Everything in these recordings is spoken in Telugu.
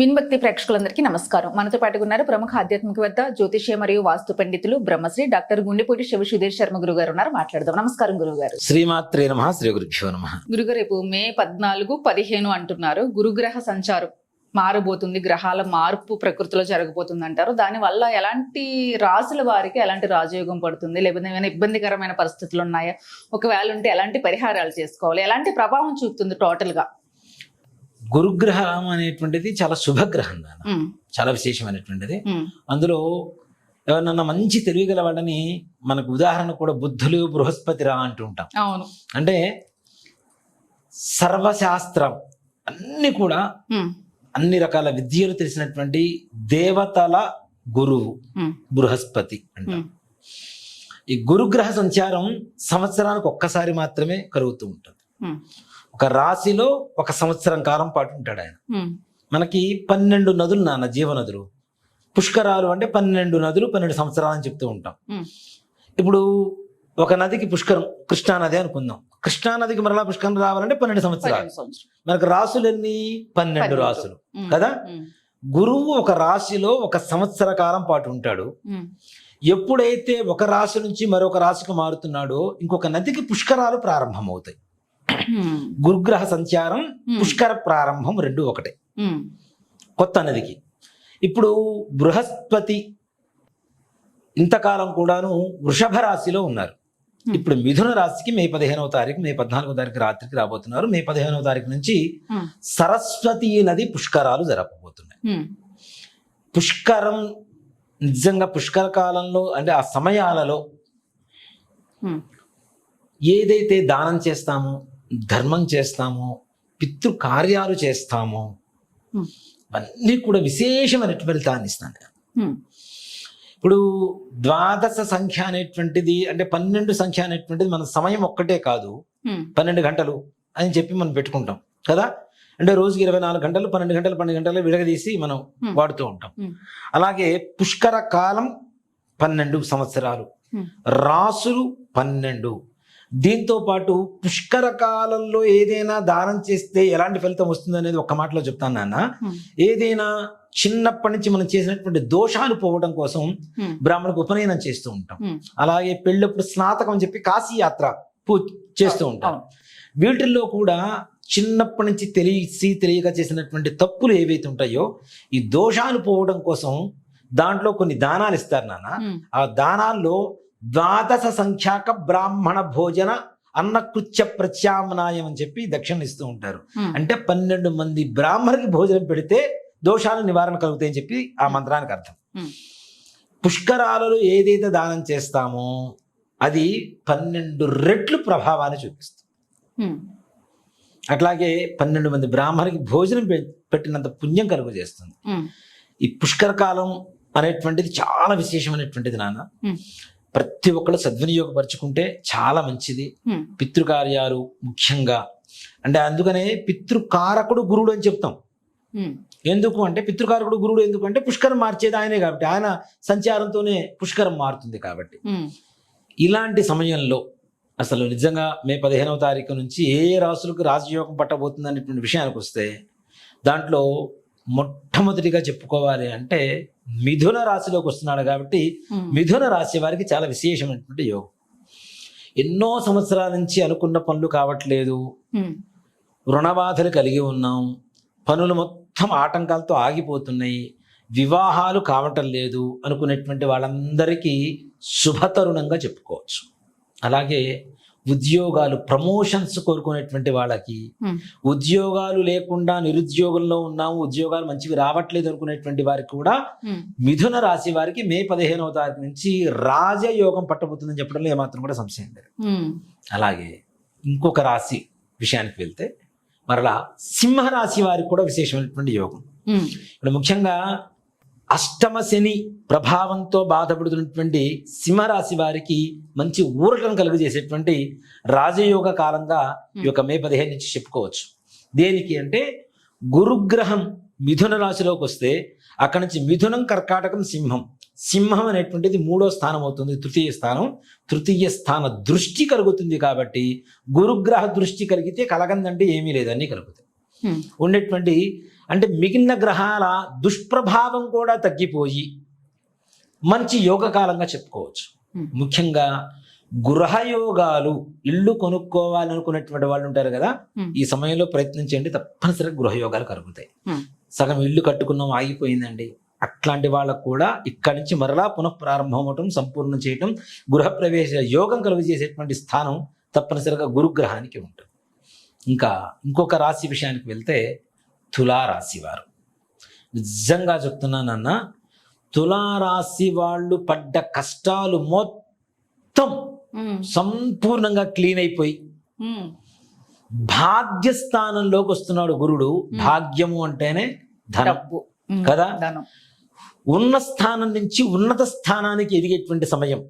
విన్భక్తి ప్రేక్షకులందరికీ నమస్కారం. మనతో పాటు ఉన్నారు ప్రముఖ ఆధ్యాత్మికవేత్త జ్యోతిష్య మరియు వాస్తు పండితులు బ్రహ్మశ్రీ డాక్టర్ గుండెపూడి శివ సుధీర్ శర్మ గురువు గారు ఉన్నారు. మాట్లాడదాం. నమస్కారం గురువు గారు శ్రీమాత్రే నమ. శ్రీ గురుభ్యో నమ. గురుగారు రేపు మే పద్నాలుగు పదిహేను అంటున్నారు. గురుగ్రహ సంచారం మారబోతుంది. గ్రహాల మార్పు ప్రకృతిలో జరగబోతుంది అంటారు దాని వల్ల ఎలాంటి రాసుల వారికి ఎలాంటి రాజయోగం పడుతుంది? లేకపోతే ఏమైనా ఇబ్బందికరమైన పరిస్థితులు ఉన్నాయా? ఒకవేళ ఉంటే ఎలాంటి పరిహారాలు చేసుకోవాలి? ఎలాంటి ప్రభావం చూపుతుంది టోటల్గా? గురుగ్రహం అనేటువంటిది చాలా శుభగ్రహం నాన్న. ఉమ్, చాలా విశేషమైనటువంటిది. అందులో ఎవరన్నా మంచి తెలివిగల వాళ్ళని మనకు ఉదాహరణ కూడా బుద్ధులు బృహస్పతి రా అంటూ ఉంటాం. అవును. అంటే సర్వశాస్త్రం అన్ని కూడా అన్ని రకాల విద్యలు తెలిసినటువంటి దేవతల గురువు బృహస్పతి అంటాం. ఈ గురుగ్రహ సంచారం సంవత్సరానికి ఒక్కసారి మాత్రమే కలుగుతూ ఉంటుంది. ఒక రాశిలో ఒక సంవత్సరం కాలం పాటు ఉంటాడు ఆయన. మనకి పన్నెండు నదులు నాన్న జీవనదులు. పుష్కరాలు అంటే పన్నెండు నదులు పన్నెండు సంవత్సరాలు అని చెప్తూ ఉంటాం. ఇప్పుడు ఒక నదికి పుష్కరం కృష్ణా నది అనుకుందాం. కృష్ణా నదికి మరలా పుష్కరం రావాలంటే పన్నెండు సంవత్సరాలు. మనకు రాసులు ఎన్ని పన్నెండు. రాసులు. కదా? గురువు ఒక రాశిలో ఒక సంవత్సర కాలం పాటు ఉంటాడు. ఎప్పుడైతే ఒక రాశి నుంచి మరొక రాశికి మారుతున్నాడో ఇంకొక నదికి పుష్కరాలు ప్రారంభమవుతాయి. గురుగ్రహ సంచారం ఉమ్, పుష్కర ప్రారంభం రెండు ఒకటే. ఉమ్, కొత్త నదికి. ఇప్పుడు బృహస్పతి ఇంతకాలం కూడాను వృషభ రాశిలో ఉన్నారు. Hmm. ఇప్పుడు మిథున రాశికి మే పదిహేనవ తారీఖు మే పద్నాలుగో తారీఖు రాత్రికి రాబోతున్నారు. మే పదిహేనవ తారీఖు నుంచి సరస్వతి నది పుష్కరాలు జరపబోతున్నాయి. పుష్కరం నిజంగా పుష్కర కాలంలో అంటే ఆ సమయాలలో ఏదైతే దానం చేస్తామో ధర్మం చేస్తామో పితృ కార్యాలు చేస్తామో. అన్నీ కూడా విశేషమైనటువంటి ఫలితాన్ని ఇస్తాను ఇప్పుడు ద్వాదశ సంఖ్య అనేటువంటిది అంటే పన్నెండు సంఖ్య అనేటువంటిది మన సమయం ఒక్కటే కాదు పన్నెండు గంటలు అని చెప్పి మనం పెట్టుకుంటాం కదా అంటే రోజుకి ఇరవై నాలుగు గంటలు పన్నెండు గంటలు పన్నెండు గంటలు విడగదీసి మనం. వాడుతూ ఉంటాం. అలాగే పుష్కర కాలం పన్నెండు సంవత్సరాలు. రాసులు పన్నెండు దీంతో పాటు పుష్కర కాలంలో ఏదైనా దానం చేస్తే ఎలాంటి ఫలితం వస్తుంది అనేది ఒక్క మాటలో చెప్తాను నాన్న. ఏదైనా చిన్నప్పటి నుంచి మనం చేసినటువంటి దోషాలు పోవడం కోసం ఉమ్, బ్రాహ్మణులకు ఉపనయనం చేస్తూ ఉంటాం. అలాగే పెళ్ళప్పుడు స్నాతకం అని చెప్పి కాశీ యాత్ర పూ చేస్తూ ఉంటాం. వీటిల్లో కూడా చిన్నప్పటి నుంచి తెలిసి తెలియక చేసినటువంటి తప్పులు ఏవైతే ఉంటాయో ఈ దోషాలు పోవడం కోసం దాంట్లో కొన్ని దానాలు ఇస్తారు నాన్న. ఆ దానాల్లో ద్వాదశ సంఖ్యాక బ్రాహ్మణ భోజన అన్నకృత్య ప్రత్యామ్నాయం అని చెప్పి దక్షిణ ఇస్తూ ఉంటారు. అంటే పన్నెండు మంది బ్రాహ్మణులకి భోజనం పెడితే దోషాలు నివారణ కలుగుతాయని చెప్పి ఆ మంత్రానికి అర్థం. పుష్కరాలలో ఏదైతే దానం చేస్తామో అది పన్నెండు రెట్లు ప్రభావాన్ని చూపిస్తుంది. అట్లాగే పన్నెండు మంది బ్రాహ్మణులకి భోజనం పెట్టినంత పుణ్యం కలుగు చేస్తుంది. ఈ పుష్కర కాలం అనేటువంటిది చాలా విశేషమైనటువంటిది నాన్న. ప్రతి ఒక్కరు సద్వినియోగపరుచుకుంటే చాలా మంచిది. పితృకార్యాలు ముఖ్యంగా. అంటే అందుకనే పితృకారకుడు గురుడు అని చెప్తాం. ఎందుకు అంటే పితృకారకుడు గురుడు ఎందుకు అంటే పుష్కరం మార్చేది ఆయనే కాబట్టి. ఆయన సంచారంతోనే పుష్కరం మారుతుంది కాబట్టి. ఇలాంటి సమయంలో అసలు నిజంగా మే పదిహేనవ తారీఖు నుంచి ఏ ఏ రాసులకు రాజయోగం పట్టబోతుంది అనేటువంటి విషయానికి వస్తే దాంట్లో మొట్టమొదటిగా చెప్పుకోవాలి అంటే మిథున రాశిలోకి వస్తున్నాడు కాబట్టి మిథున రాశి వారికి చాలా విశేషమైనటువంటి యోగం. ఎన్నో సంవత్సరాల నుంచి అనుకున్న పనులు కావట్లేదు. రుణబాధలు కలిగి ఉన్నాం. పనులు మొత్తం ఆటంకాలతో ఆగిపోతున్నాయి. వివాహాలు కావటం లేదు అనుకునేటువంటి వాళ్ళందరికీ శుభతరుణంగా చెప్పుకోవచ్చు. అలాగే ఉద్యోగాలు ప్రమోషన్స్ కోరుకునేటువంటి వాళ్ళకి ఉమ్, ఉద్యోగాలు లేకుండా నిరుద్యోగంలో ఉన్నాము ఉద్యోగాలు మంచివి రావట్లేదు అనుకునేటువంటి వారికి కూడా ఉమ్, మిథున రాశి వారికి మే పదిహేనవ తారీఖు నుంచి రాజయోగం పట్టబోతుందని చెప్పడంలో ఏమాత్రం కూడా సంశయం లేదు. ఉమ్, అలాగే ఇంకొక రాశి విషయానికి వెళ్తే మరలా సింహరాశి వారికి కూడా విశేషమైనటువంటి యోగం. ఇప్పుడు ముఖ్యంగా అష్టమ శని ప్రభావంతో బాధపడుతున్నటువంటి సింహరాశి వారికి మంచి ఊరటను కలుగజేసేటువంటి రాజయోగ కాలంగా ఈ యొక్క మే పదిహేను నుంచి చెప్పుకోవచ్చు. దేనికి అంటే గురుగ్రహం మిథున రాశిలోకి వస్తే అక్కడి నుంచి మిథునం కర్కాటకం సింహం. సింహం అనేటువంటిది మూడో స్థానం అవుతుంది తృతీయ స్థానం. తృతీయ స్థాన దృష్టి కలుగుతుంది కాబట్టి గురుగ్రహ దృష్టి కలిగితే కలగందంటే ఏమీ లేదు అన్నీ కలుగుతాయి. ఉమ్, ఉండేటువంటి అంటే మిగిలిన గ్రహాల దుష్ప్రభావం కూడా తగ్గిపోయి మంచి యోగకాలంగా చెప్పుకోవచ్చు. ముఖ్యంగా గృహయోగాలు ఇల్లు కొనుక్కోవాలనుకున్నటువంటి వాళ్ళు ఉంటారు కదా. ఈ సమయంలో ప్రయత్నించండి తప్పనిసరిగా గృహయోగాలు కలుగుతాయి. సగం ఇల్లు కట్టుకున్నాం ఆగిపోయిందండి అట్లాంటి వాళ్ళకు కూడా ఇక్కడి నుంచి మరలా పునఃప్రారంభం అవటం సంపూర్ణం చేయటం గృహప్రవేశ యోగం కలుగజేసేటువంటి స్థానం తప్పనిసరిగా గురుగ్రహానికి ఉంటుంది ఇంకా ఇంకొక రాశి విషయానికి వెళ్తే తులారాశి వారు. నిజంగా చెప్తున్నానన్న తులారాశి వాళ్ళు పడ్డ కష్టాలు మొత్తం సంపూర్ణంగా క్లీన్ అయిపోయి భాగ్యస్థానంలోకి వస్తున్నాడు గురుడు. భాగ్యము అంటేనే ధనం. డబ్బు. ఉమ్, కదా? ఉన్న స్థానం నుంచి ఉన్నత స్థానానికి ఎదిగేటువంటి సమయం.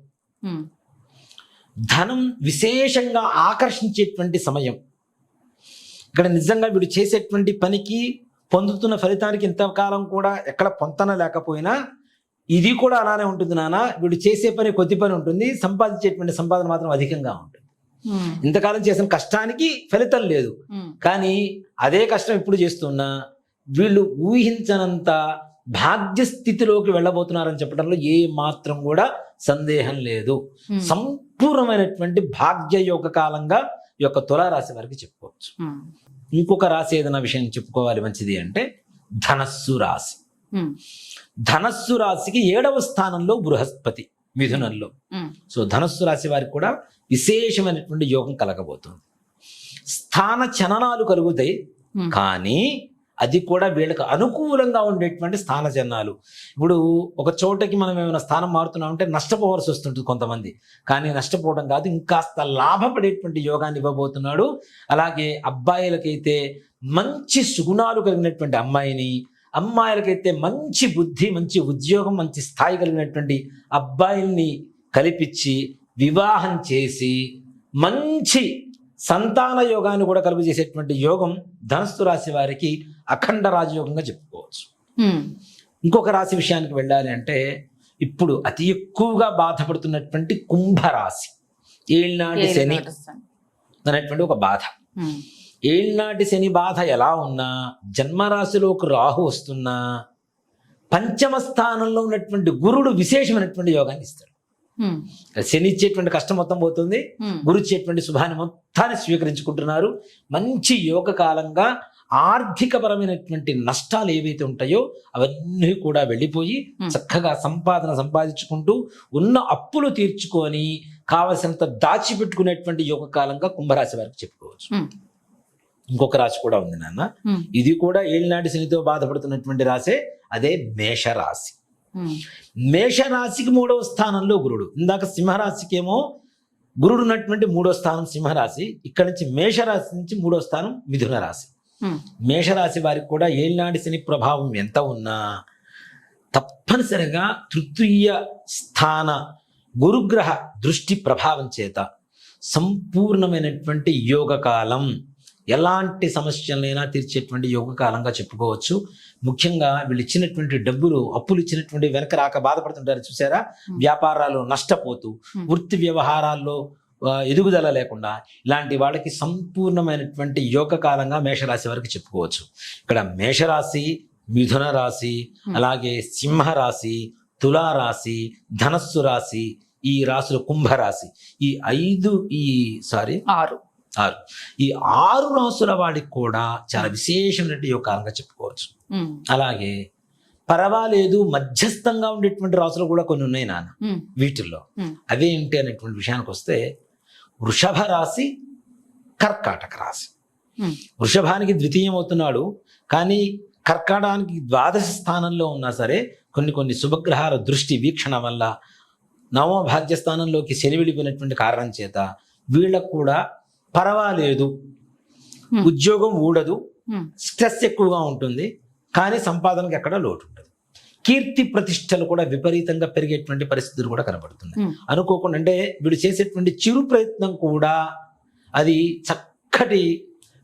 ధనం విశేషంగా ఆకర్షించేటువంటి సమయం. ఇక్కడ నిజంగా వీడు చేసేటువంటి పనికి పొందుతున్న ఫలితానికి ఇంతకాలం కూడా ఎక్కడ పొంతన లేకపోయినా ఇది కూడా అలానే ఉంటుంది నాన్న. వీడు చేసే పని కొద్ది పని ఉంటుంది. సంపాదించేటువంటి సంపాదన మాత్రం అధికంగా ఉంటుంది. ఇంతకాలం చేసిన కష్టానికి ఫలితం లేదు. కానీ అదే కష్టం ఇప్పుడు చేస్తున్నా వీళ్ళు ఊహించనంత భాగ్యస్థితిలోకి వెళ్ళబోతున్నారని చెప్పడంలో ఏ మాత్రం కూడా సందేహం లేదు. సంపూర్ణమైనటువంటి భాగ్యయోగ కాలంగా ఈ యొక్క తులారాశి వారికి చెప్పుకోవచ్చు. ఇంకొక రాశి ఏదైనా విషయం చెప్పుకోవాలి మంచిది అంటే ధనస్సు రాశి. ధనస్సు రాశికి ఏడవ స్థానంలో బృహస్పతి మిథునంలో. సో ధనస్సు రాశి వారికి కూడా విశేషమైనటువంటి యోగం కలగబోతుంది. స్థాన చలనాలు కలుగుతాయి. కానీ అది కూడా వీళ్ళకి అనుకూలంగా ఉండేటువంటి స్థాన జనాలు. ఇప్పుడు ఒక చోటకి మనం ఏమైనా స్థానం మారుతున్నామంటే నష్టపోవాల్సి వస్తుంటుంది కొంతమంది. కానీ నష్టపోవడం కాదు ఇంకాస్త లాభపడేటువంటి యోగాన్ని ఇవ్వబోతున్నాడు. అలాగే అబ్బాయిలకైతే మంచి సుగుణాలు కలిగినటువంటి అమ్మాయిని అమ్మాయిలకైతే మంచి బుద్ధి మంచి ఉద్యోగం మంచి స్థాయి కలిగినటువంటి అబ్బాయిల్ని కల్పించి వివాహం చేసి మంచి సంతాన యోగాన్ని కూడా కలుగు చేసేటువంటి యోగం ధనస్సు రాశి వారికి అఖండ రాజయోగంగా చెప్పుకోవచ్చు. ఇంకొక రాశి విషయానికి వెళ్ళాలి అంటే ఇప్పుడు అతి ఎక్కువగా బాధపడుతున్నటువంటి కుంభరాశి. ఏళ్ళనాటి శని. అనేటువంటి ఒక బాధ. ఏళ్ళనాటి శని బాధ ఎలా ఉన్నా జన్మరాశిలోకి రాహు వస్తున్నా పంచమ స్థానంలో ఉన్నటువంటి గురుడు విశేషమైనటువంటి యోగాన్ని ఇస్తాడు. శని ఇచ్చేటువంటి కష్టం మొత్తం పోతుంది. గురు ఇచ్చేటువంటి శుభాన్ని మొత్తాన్ని స్వీకరించుకుంటున్నారు. మంచి యోగ కాలంగా ఆర్థికపరమైనటువంటి నష్టాలు ఏవైతే ఉంటాయో అవన్నీ కూడా వెళ్ళిపోయి. చక్కగా సంపాదన సంపాదించుకుంటూ ఉన్న అప్పులు తీర్చుకొని కావలసినంత దాచిపెట్టుకునేటువంటి యోగ కాలంగా కుంభరాశి వారికి చెప్పుకోవచ్చు. ఇంకొక రాశి కూడా ఉంది నాన్న. ఇది కూడా ఏళ్ళనాటి శనితో బాధపడుతున్నటువంటి రాసే అదే మేషరాశి. మేషరాశికి మూడవ స్థానంలో గురుడు. ఇందాక సింహరాశికి ఏమో గురుడు ఉన్నటువంటి మూడో స్థానం సింహరాశి. ఇక్కడ నుంచి మేషరాశి నుంచి మూడో స్థానం మిథున రాశి. మేషరాశి వారికి కూడా ఏళ్ళనాటి శని ప్రభావం ఎంత ఉన్నా తప్పనిసరిగా తృతీయ స్థాన గురుగ్రహ దృష్టి ప్రభావం చేత సంపూర్ణమైనటువంటి యోగ కాలం. ఎలాంటి సమస్యలైనా తీర్చేటువంటి యోగ కాలంగా చెప్పుకోవచ్చు. ముఖ్యంగా వీళ్ళు ఇచ్చినటువంటి డబ్బులు అప్పులు ఇచ్చినటువంటి వెనక రాక బాధపడుతుంటారు చూసారా? వ్యాపారాలు నష్టపోతూ. వృత్తి వ్యవహారాల్లో ఎదుగుదల లేకుండా ఇలాంటి వాళ్ళకి సంపూర్ణమైనటువంటి యోగ కాలంగా మేషరాశి వారికి చెప్పుకోవచ్చు. ఇక్కడ మేషరాశి మిథున రాశి. అలాగే సింహరాశి తులారాశి ధనస్సు రాశి ఈ రాశులు కుంభరాశి. ఈ ఐదు ఈ సారీ ఆరు. ఆరు. ఈ ఆరు రాసుల వాడికి కూడా చాలా విశేషమైనటువంటి యోగ కాలంగా చెప్పుకోవచ్చు. అలాగే పర్వాలేదు మధ్యస్థంగా ఉండేటువంటి రాసులు కూడా కొన్ని ఉన్నాయి నాన్న. వీటిల్లో. అవేంటి అనేటువంటి విషయానికి వస్తే వృషభ రాశి కర్కాటక రాశి. వృషభానికి ద్వితీయం అవుతున్నాడు కానీ కర్కాటానికి ద్వాదశ స్థానంలో ఉన్నా సరే కొన్ని కొన్ని శుభగ్రహాల దృష్టి వీక్షణ వల్ల నవమ భాగ్యస్థానంలోకి శని వెళ్ళిపోయినటువంటి కారణం చేత వీళ్ళకు కూడా పర్వాలేదు. ఉద్యోగం ఊడదు. స్ట్రెస్ ఎక్కువగా ఉంటుంది. కానీ సంపాదనకి ఎక్కడ లోటు ఉంటుంది కీర్తి ప్రతిష్టలు కూడా విపరీతంగా పెరిగేటువంటి పరిస్థితులు కూడా కనబడుతున్నాయి. ఉమ్, అనుకోకుండా అంటే వీడు చేసేటువంటి చిరు ప్రయత్నం కూడా అది చక్కటి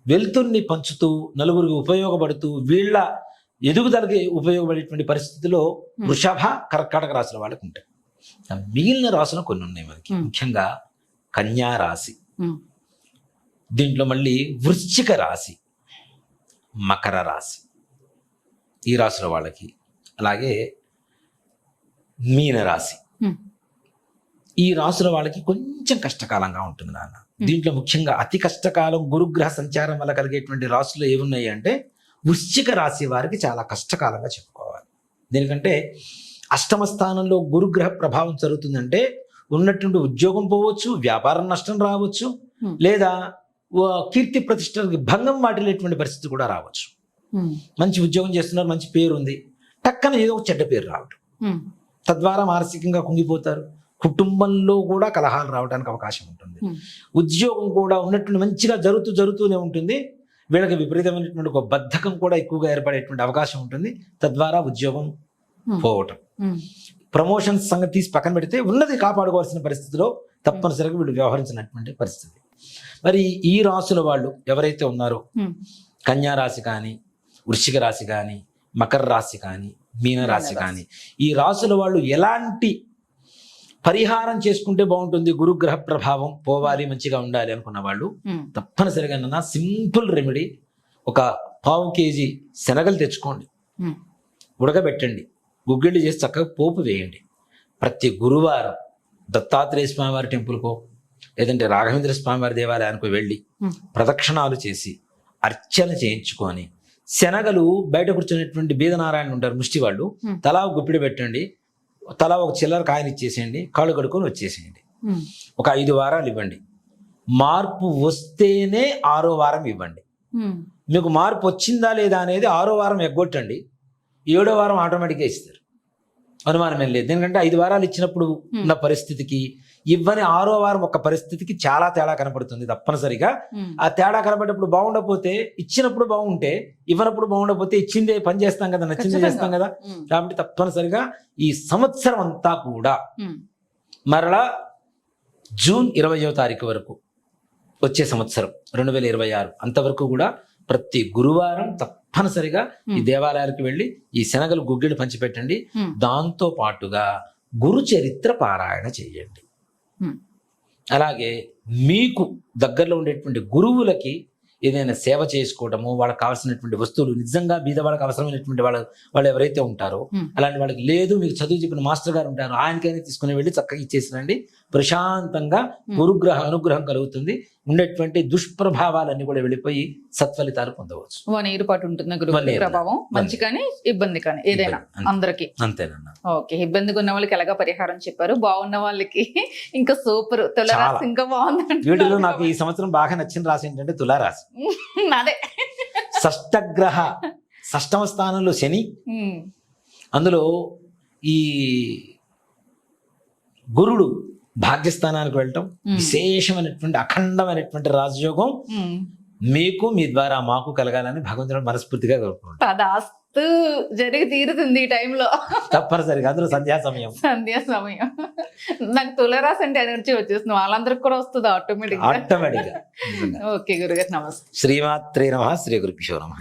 వెలుతుర్ని పంచుతూ నలుగురికి ఉపయోగపడుతూ వీళ్ళ ఎదుగుదలకి ఉపయోగపడేటువంటి పరిస్థితిలో వృషభ కర్కాటక రాశుల వాళ్ళకి ఉంటాయి మిగిలిన రాశులు కొన్ని ఉన్నాయి మనకి. ముఖ్యంగా కన్యా రాశి. దీంట్లో మళ్ళీ వృశ్చిక రాశి మకర రాశి. ఈ రాశుల వాళ్ళకి. అలాగే మీన రాశి. ఉమ్, ఈ రాసుల వాళ్ళకి కొంచెం కష్టకాలంగా ఉంటుంది నాన్న. దీంట్లో ముఖ్యంగా అతి కష్టకాలం గురుగ్రహ సంచారం వల్ల కలిగేటువంటి రాసులు ఏమున్నాయి అంటే వృశ్చిక రాశి వారికి చాలా కష్టకాలంగా చెప్పుకోవాలి. దీనికంటే అష్టమ స్థానంలో గురుగ్రహ ప్రభావం జరుగుతుందంటే ఉన్నటువంటి ఉద్యోగం పోవచ్చు వ్యాపారం నష్టం రావచ్చు. లేదా కీర్తి ప్రతిష్టలకి భంగం వాటిల్లేటువంటి పరిస్థితి కూడా రావచ్చు. మంచి ఉద్యోగం చేస్తున్నారు మంచి పేరు ఉంది టక్కన ఏదో ఒక చెడ్డ పేరు రావటం. తద్వారా మానసికంగా కుంగిపోతారు. కుటుంబంలో కూడా కలహాలు రావడానికి అవకాశం ఉంటుంది. ఉద్యోగం కూడా ఉన్నటువంటి మంచిగా జరుగుతూ జరుగుతూనే ఉంటుంది. వీళ్ళకి విపరీతమైనటువంటి ఒక బద్ధకం కూడా ఎక్కువగా ఏర్పడేటువంటి అవకాశం ఉంటుంది. తద్వారా ఉద్యోగం పోవటం. ప్రమోషన్స్ సంగతి తీసి పక్కన పెడితే ఉన్నది కాపాడుకోవాల్సిన పరిస్థితిలో తప్పనిసరిగా వీళ్ళు వ్యవహరించినటువంటి పరిస్థితి. మరి ఈ రాసుల వాళ్ళు ఎవరైతే ఉన్నారో కన్యా రాశి కానీ వృశ్చిక రాశి కానీ మకర రాశి కానీ మీన రాశి మీన రాశి. కానీ ఈ రాశుల వాళ్ళు ఎలాంటి పరిహారం చేసుకుంటే బాగుంటుంది? గురుగ్రహ ప్రభావం పోవాలి మంచిగా ఉండాలి అనుకున్న వాళ్ళు తప్పనిసరిగా నాన్న సింపుల్ రెమెడీ ఒక పావు కేజీ శనగలు తెచ్చుకోండి. ఉడకబెట్టండి. గుగ్గిళ్ళు చేసి చక్కగా పోపు వేయండి. ప్రతి గురువారం దత్తాత్రేయ స్వామివారి టెంపుల్కో లేదంటే రాఘవేంద్ర స్వామివారి దేవాలయానికి వెళ్ళి ప్రదక్షిణాలు చేసి అర్చన చేయించుకొని శనగలు బయట కూర్చున్నటువంటి బీదనారాయణ ఉంటారు ముష్టి వాళ్ళు. తలా గుప్పిడి పెట్టండి తలా ఒక చిల్లర కాయని ఇచ్చేసేయండి కాళ్ళు కడుక్కొని వచ్చేసేయండి. ఒక ఐదు వారాలు ఇవ్వండి. మార్పు వస్తేనే ఆరో వారం ఇవ్వండి. మీకు మార్పు వచ్చిందా లేదా అనేది ఆరో వారం ఎగ్గొట్టండి. ఏడో వారం ఆటోమేటిక్గా ఇస్తారు. అనుమానం ఏం లేదు. ఎందుకంటే ఐదు వారాలు ఇచ్చినప్పుడు ఉన్న పరిస్థితికి ఇవ్వని ఆరో వారం ఒక పరిస్థితికి చాలా తేడా కనపడుతుంది తప్పనిసరిగా. ఆ తేడా కనబడేటప్పుడు బాగుండకపోతే ఇచ్చినప్పుడు బాగుంటే ఇవ్వనప్పుడు బాగుండకపోతే ఇచ్చిందే పని చేస్తాం కదా నచ్చిందే. చేస్తాం కదా. కాబట్టి తప్పనిసరిగా ఈ సంవత్సరం అంతా కూడా మరలా జూన్ ఇరవయో తారీఖు వరకు వచ్చే సంవత్సరం రెండు వేల ఇరవై ఆరు అంతవరకు కూడా ప్రతి గురువారం తప్పనిసరిగా ఈ. దేవాలయాలకు వెళ్ళి ఈ శనగలు గుగ్గిళ్ళు పంచిపెట్టండి. దాంతో పాటుగా గురు చరిత్ర పారాయణ చేయండి. అలాగే మీకు దగ్గరలో ఉండేటువంటి గురువులకి ఏదైనా సేవ చేసుకోవడము వాళ్ళకి కావాల్సినటువంటి వస్తువులు నిజంగా బీద వాళ్ళకి అవసరమైనటువంటి వాళ్ళ వాళ్ళు ఎవరైతే ఉంటారో Hmm. అలాంటి వాళ్ళకి లేదు మీకు చదువు చెప్పిన మాస్టర్ గారు ఉంటారు ఆయనకైనా తీసుకుని వెళ్ళి చక్కగా ఇచ్చేసినండి ప్రశాంతంగా గురుగ్రహ అనుగ్రహం కలుగుతుంది. ఉండేటువంటి దుష్ప్రభావాలన్నీ కూడా వెళ్ళిపోయి సత్ఫలితాలు పొందవచ్చు. వన్ ఇయర్ పాటు ఉంటుంది గురువు. ప్రభావం? మంచి కానీ ఇబ్బంది కానీ ఏదైనా. అందరికి. అంతేనన్నా. ఓకే ఇబ్బందిగా ఉన్న వాళ్ళకి ఎలాగా పరిహారం చెప్పారు? బాగున్న వాళ్ళకి ఇంకా సూపర్. తులరాశి. ఇంకా బాగుంది వీటిలో నాకు ఈ సంవత్సరం బాగా నచ్చిన రాశి ఏంటంటే తులారాశి. అదే. షష్టగ్రహ షష్టమ స్థానంలో శని. అందులో ఈ గురుడు భాగ్యస్థానానికి వెళ్ళటం. విశేషమైనటువంటి అఖండమైనటువంటి రాజయోగం. మీకు మీ ద్వారా మాకు కలగాలని భగవంతుడు మనస్ఫూర్తిగా కోరుకుంటాం తదాస్తు జరిగి తీరుతుంది ఈ టైంలో. తప్పనిసరిగా అందులో సంధ్యా సమయం. సంధ్యా సమయం. నాకు తులరాశి అంటే ఎనర్జీ వచ్చేస్తుంది వాళ్ళందరికి కూడా వస్తుంది ఆటోమేటిక్గా. ఆటోమేటిక్గా ఓకే గురుగారు నమస్తే. శ్రీమాత్రే నమ శ్రీ గురుభ్యో నమ.